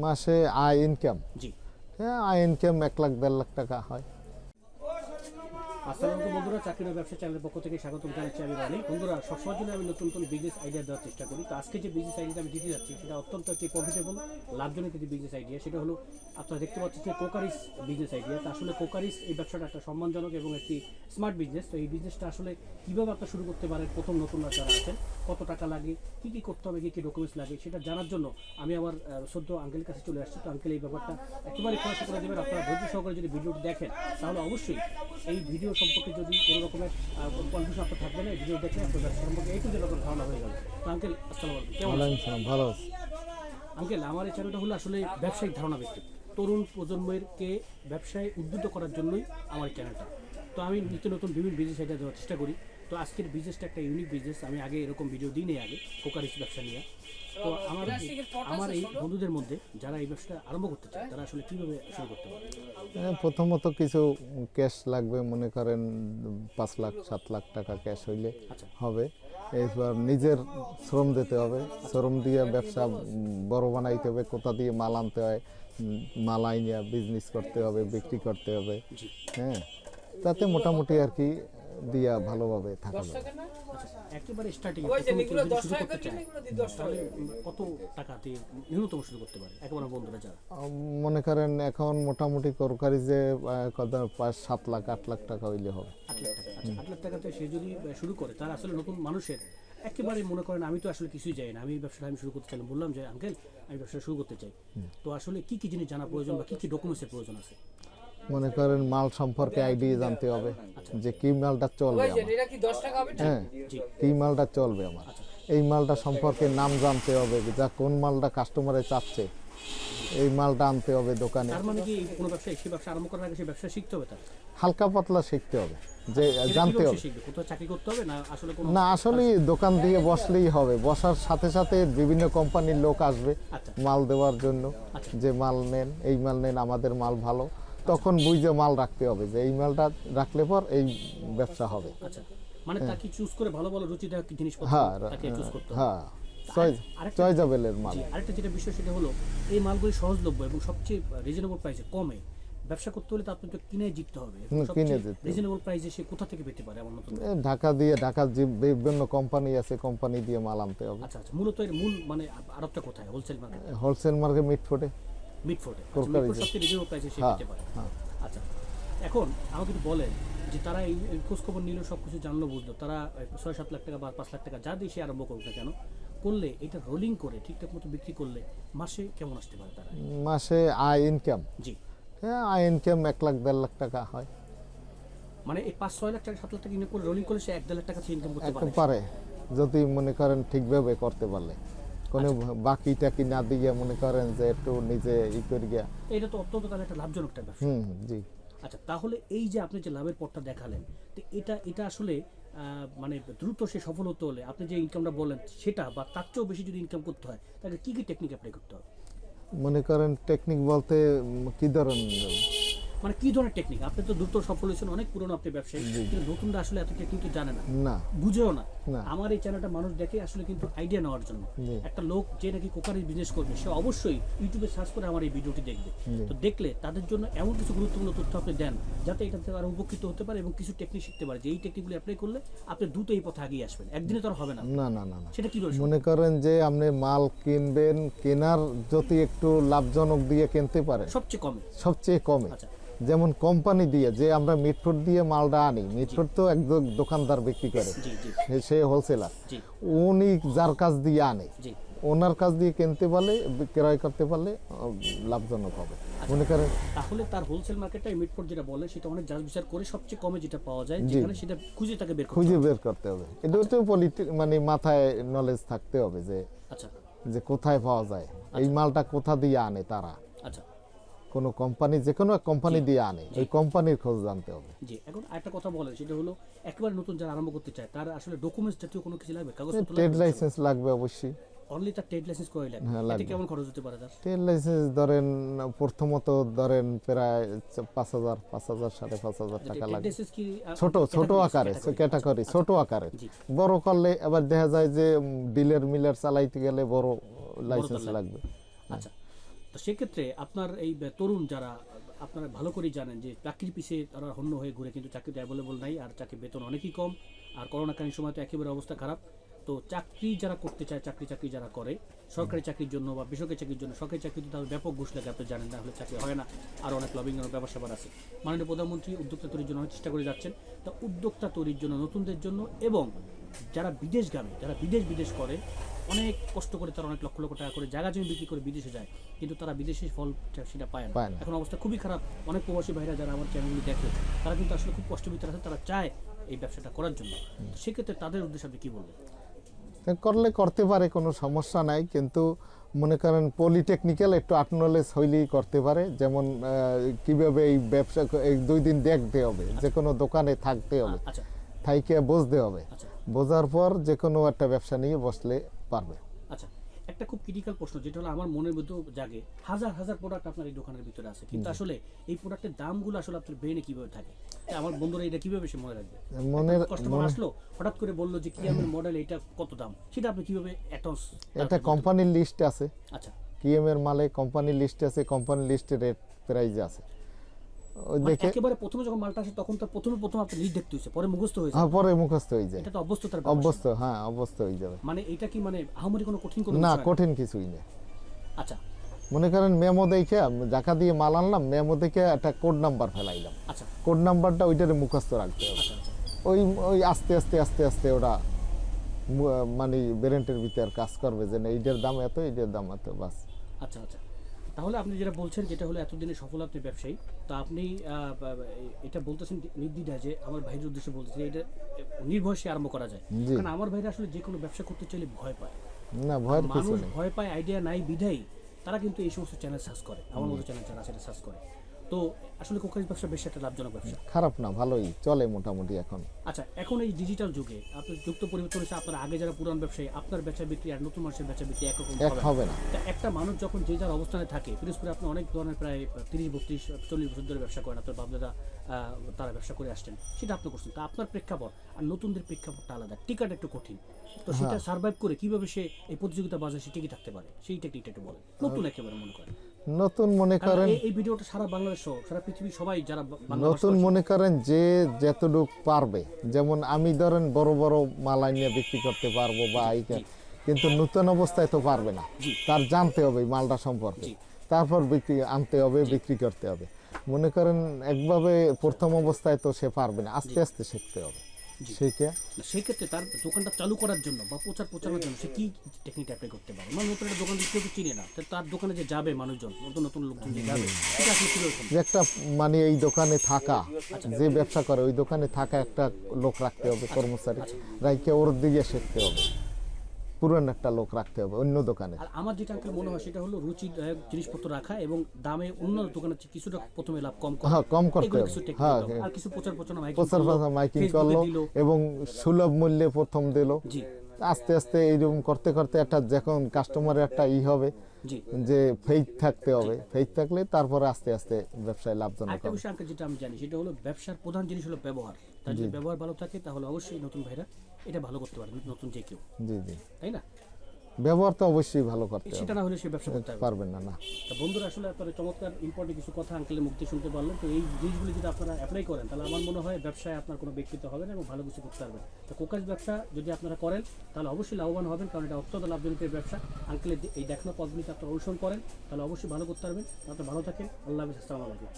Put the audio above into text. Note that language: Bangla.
মাসে আয় ইনকাম জি। হ্যাঁ আয় ইনকাম এক লাখ দেড় লাখ টাকা হয়। আসসালামু আলাইকুম বন্ধুরা, চাকরি ও ব্যবসা চ্যানেলের পক্ষ থেকে স্বাগতম জানাচ্ছি আমি রানি বন্ধুরা সবসময় জন্য আমি নতুন নতুন বিজনেস আইডিয়া দেওয়ার চেষ্টা করি। তো আজকে যে বিজনেস আইডিয়াটা আমি দিতে যাচ্ছি, সেটা অত্যন্ত একটি প্রফিটেবল লাভজনক একটি বিজনেস আইডিয়া সেটা হলো, আপনারা দেখতে পাচ্ছেন যে কোকারিস বিজনেস আইডিয়া তো আসলে কোকারিস এই ব্যবসাটা একটা সম্মানজনক এবং একটি স্মার্ট বিজনেস তো এই বিজনেসটা আসলে কীভাবে আপনারা শুরু করতে পারেন? প্রথম নতুন যারা আছেন, কত টাকা লাগে, কী কী করতে হবে, কী কী ডকুমেন্টস লাগে, সেটা জানার জন্য আমি আমার সদ্য আঙ্কেলের কাছে চলে আসছি। তো আঙ্কেল এই ব্যাপারটা একেবারে খোলাসা করে দেবেন। আপনারা ধৈর্য সহকারে যদি ভিডিওটি দেখেন, তাহলে অবশ্যই এই ভিডিও সম্পর্কে যদি কোনো রকমের কনফিউশন আপনার থাকবে না ভিডিও দেখে আপনার ব্যবসা সম্পর্কে একটু যেন ধারণা হয়ে গেল তো আঙ্কেল আসসালাম আলাইকুম। ভালো আছি। আঙ্কেল আমার এই চ্যানেলটা হলো আসলে ব্যবসায়িক ধারণা ব্যক্তি তরুণ প্রজন্মেরকে ব্যবসায় উদ্বুদ্ধ করার জন্যই আমার এই চ্যানেলটা তো আমি নিত্য নতুন বিভিন্ন বিজনেস আইডিয়া দেওয়ার চেষ্টা করি। তো আজকের বিজনেসটা একটা ইউনিক বিজনেস আমি আগে এরকম ভিডিও দিই নেই আগে কোকারিস ব্যবসা নিয়ে। তো আমার আমার এই বন্ধুদের মধ্যে যারা এই ব্যবসাটা আরম্ভ করতে চায় তারা আসলে কীভাবে শুরু করতে পারে? হ্যাঁ, প্রথমত কিছু ক্যাশ লাগবে মনে করেন পাঁচ লাখ সাত লাখ টাকা ক্যাশ হইলে আচ্ছা। হবে। এরপর নিজের শ্রম দিতে হবে। শ্রম দিয়ে ব্যবসা বড় বানাইতে হবে কোথা দিয়ে মাল আনতে হয় মাল আইনিয়া বিজনেস করতে হবে বিক্রি করতে হবে। হ্যাঁ তাতে মোটামুটি আর কি দিয়া ভালোভাবে থাকা যাবে একেবারে স্টার্টিং কত টাকাতে ন্যূনতম শুরু করতে পারে একেবারে বন্ধুরা যারা? মনে করেন এখন মোটামুটি তরকারি যে কত পাঁচ সাত লাখ আট লাখ টাকা হইলে হবে। আট লাখ টাকা আচ্ছা আট লাখ টাকাতে সে যদি শুরু করে তার আসলে নতুন মানুষের একেবারে মনে করেন আমি তো আসলে কিছুই যাই না। আমি ব্যবসাটা আমি শুরু করতে চাইলাম বললাম যে আঙ্কেল আমি ব্যবসা শুরু করতে চাই। তো আসলে কি কি জিনিস জানা প্রয়োজন বা কি কি ডকুমেন্টসের প্রয়োজন আছে? মনে করেন মাল সম্পর্কে আইডিয়া জানতে হবে যে কি মালটা চলবে হ্যাঁ কি মালটা চলবে আমার? এই মালটা সম্পর্কে নাম জানতে হবে যা কোন মালটা কাস্টমারে চাচ্ছে। এই মালটা আনতে হবে দোকানে। তার মানে কি কোনো ব্যবসা সে ব্যবসা আরম্ভ করার আগে সে ব্যবসা শিখতে হবে তার? হালকা পাতলা শিখতে হবে যে জানতে হবে। কোথাও চাকরি করতে হবে না আসলে কোনো না আসলে দোকান দিয়ে বসলেই হবে। বসার সাথে সাথে বিভিন্ন কোম্পানির লোক আসবে আচ্ছা। মাল দেওয়ার জন্য আচ্ছা। যে মাল নেন এই মাল নেন আমাদের মাল ভালো। তখন বুঝে মাল রাখতে হবে যে এই মালটা রাখলে পর এই ব্যবসা হবে। আচ্ছা মানে তাকে চুজ করে ভালো ভালো রুচিদায়ক জিনিসপত্র হ্যাঁ চুজ করতে হ্যাঁ চয়েজাবেলের মাল। আরেকটা যেটা বিষয় সেটা হলো এই মালগুলি সহজলভ্য এবং সবচেয়ে রিজনেবল প্রাইসে কমে। ব্যবসা করতে হলে তো আপনাকে কিনে জিততে হবে। কিনে জিততে রিজনেবল প্রাইসে সে কোথা থেকে পেতে পারে আমার নতুন ঢাকা দিয়ে ঢাকার যে বিভিন্ন কোম্পানি আছে কোম্পানি দিয়ে মাল আনতে হবে। আচ্ছা আচ্ছা মূলত এর মূল মানে আরবটা কোথায়? হোলসেল মার্কেট হোলসেল মার্কেট মিটফোর্টে। সবচেয়ে রিজনেবল প্রাইসে সে হ্যাঁ, পারে। হ্যাঁ। আচ্ছা এখন আমাকে একটু বলেন যে তারা এই খোঁজখবর নিল সব কিছু জানলো বুঝলো। তারা ছয় সাত লাখ টাকা বা পাঁচ লাখ টাকা যা দিয়ে সে আরম্ভ করুক না কেন করলে এটা রোলিং করে ঠিকঠাক মতো বিক্রি করলে মাসে কেমন আসতে পারে তারা? মাসে আয় ইনকাম জি। হ্যাঁ আয় ইনকাম এক লাখ দেড় লাখ টাকা হয়। মানে এই পাঁচ ছয় লাখ টাকা সাত লাখ টাকা ইনকাম করে রোলিং করলে সে এক দেড় লাখ টাকা ইনকাম করতে পারে। যদি মনে করেন ঠিকভাবে করতে পারলে। কোনো। বাকি টাকি না দিয়ে মনে করেন যে একটু নিজে ই করে গিয়া। এটা তো অত্যন্ত তাহলে একটা লাভজনক একটা ব্যবসা হুম জি। আচ্ছা তাহলে এই যে আপনি যে লাভের পথটা দেখালেন তো এটা এটা আসলে মানে দ্রুত সে সফল হতে হলে আপনি যে ইনকামটা বললেন সেটা বা তার চেয়েও বেশি যদি ইনকাম করতে হয় তাহলে কি কি টেকনিক অ্যাপ্লাই করতে হবে? মনে করেন টেকনিক বলতে কি ধরনের? মানে কি ধরনের টেকনিক আপনি তো দ্রুত সফল হয়েছেন অনেক পুরনো আপনি ব্যবসায়ী কিন্তু নতুনরা আসলে এত টেকনিক তো জানে না। না। বুঝেও না। আমার এই চ্যানেলটা মানুষ দেখে আসলে কিন্তু আইডিয়া নেওয়ার জন্য। একটা লোক যে নাকি কোকারির বিজনেস করবে সে অবশ্যই ইউটিউবে সার্চ করে আমার এই ভিডিওটি দেখবে। তো দেখলে তাদের জন্য এমন কিছু গুরুত্বপূর্ণ তথ্য আপনি দেন যাতে এটা থেকে আরও উপকৃত হতে পারে এবং কিছু টেকনিক শিখতে পারে যে এই টেকনিকগুলো অ্যাপ্লাই করলে আপনি দ্রুত এই পথে আগিয়ে আসবেন। একদিনে তো আর হবে না। না না না সেটা সম্ভব? মনে করেন যে আপনি মাল কিনবেন কেনার যদি একটু লাভজনক দিয়ে কিনতে পারে সবচেয়ে কমে। সবচেয়ে কমে। আচ্ছা। যেমন কোম্পানি দিয়ে যে আমরা মিটফুট দিয়ে মালটা আনি মিটফুট তো একদম দোকানদার বিক্রি করে। সে- হোলসেলার উনি যার কাজ দিয়ে আনে ওনার কাছ দিয়ে কিনতে পারলে ক্রয় করতে পারলে লাভজনক হবে। মনে করেন তাহলে তার হোলসেল মার্কেটটা যেটা বলে সেটা অনেক যাচ বিচার করে সবচেয়ে কমে যেটা পাওয়া যায় যেখানে সেটা খুঁজে তাকে বের করতে খুঁজে হবে। বের করতে হবে। এটা তো পলিটি মানে মাথায় নলেজ থাকতে হবে যে আচ্ছা। যে কোথায় পাওয়া যায়। এই মালটা কোথা দিয়ে আনে তারা? আচ্ছা কোনো কোম্পানি যে কোনো কোম্পানি দিয়ে আনে ওই কোম্পানির খোঁজ জানতে হবে। জি এখন একটা কথা বলেন সেটা হলো একেবারে নতুন যারা আরম্ভ করতে চায় তার আসলে ডকুমেন্টস জাতীয় কোনো কিছু লাগবে? কাগজপত্র ট্রেড লাইসেন্স লাগবে অবশ্যই। অনলি তার ট্রেড লাইসেন্স করে লাগবে? হ্যাঁ, লাগবে। কেমন খরচ হতে পারে তার? ট্রেড লাইসেন্স ধরেন প্রথমত ধরেন প্রায় পাঁচ হাজার পাঁচ হাজার সাড়ে পাঁচ হাজার টাকা ট্রেড লাগবে। লাইসেন্স কি আহ, ছোট ছোট আকারে ক্যাটাগরি ছোট আকারে। বড় করলে এবার দেখা যায় যে ডিলার মিলার চালাইতে গেলে বড় লাইসেন্স। লাগবে। আচ্ছা তো সেক্ষেত্রে আপনার এই তরুণ যারা, আপনারা ভালো করেই জানেন যে চাকরির পিছিয়ে তারা হন্য হয়ে ঘুরে কিন্তু চাকরিতে অ্যাভেলেবল নাই আর চাকরির বেতন অনেকই কম আর করোনাকালীন সময় তো একেবারে অবস্থা খারাপ। তো চাকরি যারা করতে চায়, চাকরি চাকরি যারা করে, সরকারি চাকরির জন্য বা বেসরকারি চাকরির জন্য, সরকারি চাকরিতে তাদের ব্যাপক ঘুষ লাগে, আপনি জানেন না, হলে চাকরি হয় না। আর অনেক লবিং এর ব্যবসা স্যাপার আছে। মাননীয় প্রধানমন্ত্রী উদ্যোক্তা তৈরির জন্য অনেক চেষ্টা করে যাচ্ছেন। তা উদ্যোক্তা তৈরির জন্য নতুনদের জন্য এবং যারা বিদেশগামী যারা বিদেশ বিদেশ করে অনেক কষ্ট করে তারা অনেক লক্ষ লক্ষ টাকা করে জায়গা জমি বিক্রি করে বিদেশে যায় কিন্তু তারা বিদেশে ফল সেটা পায় না। এখন অবস্থা খুবই খারাপ। অনেক প্রবাসী ভাইরা যারা আমার চ্যানেলগুলি দেখে তারা কিন্তু আসলে খুব কষ্ট ভিতরে আছে তারা চায় এই ব্যবসাটা করার জন্য। সেক্ষেত্রে তাদের উদ্দেশ্যে আপনি কি বলবেন? করলে করতে পারে কোনো সমস্যা নাই কিন্তু মনে করেন পলিটেকনিক্যাল একটু আটনলেজ হইলেই করতে পারে। যেমন কীভাবে এই ব্যবসা এই দুই দিন দেখতে হবে যে কোনো দোকানে থাকতে হবে আচ্ছা। থাইকে বুঝতে হবে। আচ্ছা। বোঝার পর যে কোনো একটা ব্যবসা নিয়ে বসলে পারবে। আচ্ছা একটা খুব ক্রিটিক্যাল প্রশ্ন যেটা হলো আমার মনের মধ্যেও জাগে হাজার হাজার প্রোডাক্ট আপনার এই দোকানের ভিতরে আছে কিন্তু আসলে এই প্রোডাক্টের দামগুলো আসলে আপনার ব্রেনে কীভাবে থাকে? আমার বন্ধুরা এটা কীভাবে সে মনে রাখবে? মনের কাস্টমার আসলো হঠাৎ করে বলল যে কি আমার মডেল এটা কত দাম? সেটা আপনি কীভাবে অ্যাটাউন্স একটা কোম্পানির লিস্ট আছে। আচ্ছা। কিএম এর মালে কোম্পানির লিস্ট আছে কোম্পানির লিস্টে রেট প্রাইস আছে। মানে দেখে একেবারে প্রথমে যখন মালটা আসে তখন তো প্রথমে প্রথম আপনি লিস্ট দেখতে হয়েছে পরে মুখস্থ হয়েছে। হ্যাঁ পরে মুখস্থ হয়ে যায়। এটা তো অভ্যস্ততার ব্যাপার। হ্যাঁ অভ্যস্ত হয়ে যাবে। মানে এটা কি মানে আহামরি কোনো কঠিন কোনো না কঠিন কিছুই নেই। আচ্ছা। মনে করেন মেমো দেখে জাকা দিয়ে মাল আনলাম মেমো দেখে একটা কোড নাম্বার ফেলাইলাম। আচ্ছা। কোড নাম্বারটা ওইটারে মুখস্থ রাখতে হবে। আচ্ছা আচ্ছা। ওই ওই আস্তে আস্তে আস্তে আস্তে ওরা মানে ব্রেন্টের ভিতর কাজ করবে যে না এইটার দাম এত এইটার দাম এত বাস। আচ্ছা আচ্ছা। তাহলে আপনি যেটা বলছেন যেটা হলো এতদিনে সফল আপনি ব্যবসায়ী তা আপনি এটা বলতেছেন নির্দ্বিধায় যে আমার ভাইয়ের উদ্দেশ্যে বলতেছেন এটা নির্ভরশে আরম্ভ করা যায়। কারণ আমার ভাইরা আসলে যে কোনো ব্যবসা করতে চাইলে ভয় পায়। না ভয় মানুষ ভয় পায় আইডিয়া নাই বিধাই তারা কিন্তু এই সমস্ত চ্যানেল সার্চ করে। আমার মতো চ্যানেল যারা সেটা সার্চ করে। তো আসলে কোকারিজ ব্যবসা বেশ একটা লাভজনক ব্যবসা। খারাপ না ভালোই চলে মোটামুটি এখন। আচ্ছা এখন এই ডিজিটাল যুগে আপনার যুক্ত পরিবর্তন হচ্ছে আপনার আগে যারা পুরান ব্যবসায়ী আপনার বেচা বিক্রি আর নতুন মানুষের বেচা বিক্রি একরকম হবে না। একটা মানুষ যখন যে যার অবস্থানে থাকে পিরোজপুরে আপনি অনেক ধরনের প্রায় তিরিশ বত্রিশ চল্লিশ বছর ধরে ব্যবসা করেন আপনার বাবদাদা তারা ব্যবসা করে আসছেন সেটা আপনি করছেন। তা আপনার প্রেক্ষাপট আর নতুনদের প্রেক্ষাপটটা আলাদা টিকাটা একটু কঠিন। তো সেটা সার্ভাইভ করে কীভাবে সে এই প্রতিযোগিতা বাজারে সে টিকে থাকতে পারে সেই টেকনিকটা একটু বলেন। নতুন একেবারে মনে করেন। নতুন মনে করেন এই- ভিডিওটা সারা বাংলাদেশ সারা পৃথিবী সবাই যারা নতুন মনে করেন যে যতটুক পারবে। যেমন আমি ধরেন বড় বড় মাল নিয়ে বিক্রি করতে পারব বা এই কিন্তু নতুন অবস্থায় তো পারবে না। তার জানতে হবে মালটা সম্পর্কে। তারপর বিক্রি আনতে হবে বিক্রি করতে হবে। মনে করেন একভাবে প্রথম অবস্থায় তো সে পারবে না আস্তে আস্তে শিখতে হবে। জি। সেই ক্ষেত্রে তার দোকানটা চালু করার জন্য বা প্রচার প্রচারের জন্য সে কি টেকনিক অ্যাপ্লাই করতে পারে? মানে নতুন একটা দোকান কেউ চিনে না তার দোকানে যে যাবে মানুষজন নতুন নতুন লোকজন যে যাবে সেটা একটা মানে এই দোকানে থাকা যে ব্যবসা করে ওই দোকানে থাকা একটা লোক রাখতে হবে কর্মচারী। রাইকে ওর দিকে শিখতে হবে। পুরান একটা লোক রাখতে হবে অন্য দোকানে। আর আমার যেটা আঙ্কেল মনে হয় সেটা হলো রুচিদায়ক জিনিসপত্র রাখা এবং দামে অন্য দোকানের চেয়ে কিছুটা প্রথমে লাভ কম করা। হ্যাঁ কম করতে হবে। হ্যাঁ আর কিছু প্রচার প্রচারণা মাইকিং প্রচার প্রচার মাইকিং করল এবং সুলভ মূল্যে প্রথম দিল। জি। আস্তে আস্তে এইরকম করতে করতে একটা যখন কাস্টমারের একটা ই হবে জি। যে ফেইথ থাকতে হবে। ফেইথ থাকলে তারপরে আস্তে আস্তে ব্যবসায় লাভজনক হবে। বিষয় আঙ্কেল যেটা আমি জানি সেটা হলো ব্যবসার প্রধান জিনিস হলো ব্যবহার। তার যদি ব্যবহার ভালো থাকে তাহলে অবশ্যই নতুন ভাইরা এটা ভালো করতে পারে নতুন যে কেউ। জি জি। তাই না? ব্যবহার তো অবশ্যই ভালো করতে সেটা না হলে সে ব্যবসা করতে পারবে না। পারবেন না না। তা বন্ধুরা আসলে আপনারা চমৎকার ইম্পর্টেন্ট কিছু কথা আঙ্কেলের মুক্তি শুনতে পারলেন। তো এই জিনিসগুলি যদি আপনারা অ্যাপ্লাই করেন তাহলে আমার মনে হয় ব্যবসায় আপনার কোনো ব্যক্তিত্ব হবে না এবং ভালো কিছু করতে পারবেন। তো কোকাজ ব্যবসা যদি আপনারা করেন তাহলে অবশ্যই লাভবান হবেন কারণ এটা অত্যন্ত লাভজনক ব্যবসা। আঙ্কেলের এই দেখানো পদ্ধতিতে আপনারা অনুসরণ করেন তাহলে অবশ্যই ভালো করতে পারবেন। আপনারা ভালো থাকেন আল্লাহ হাফিজ আসসালামু আলাইকুম।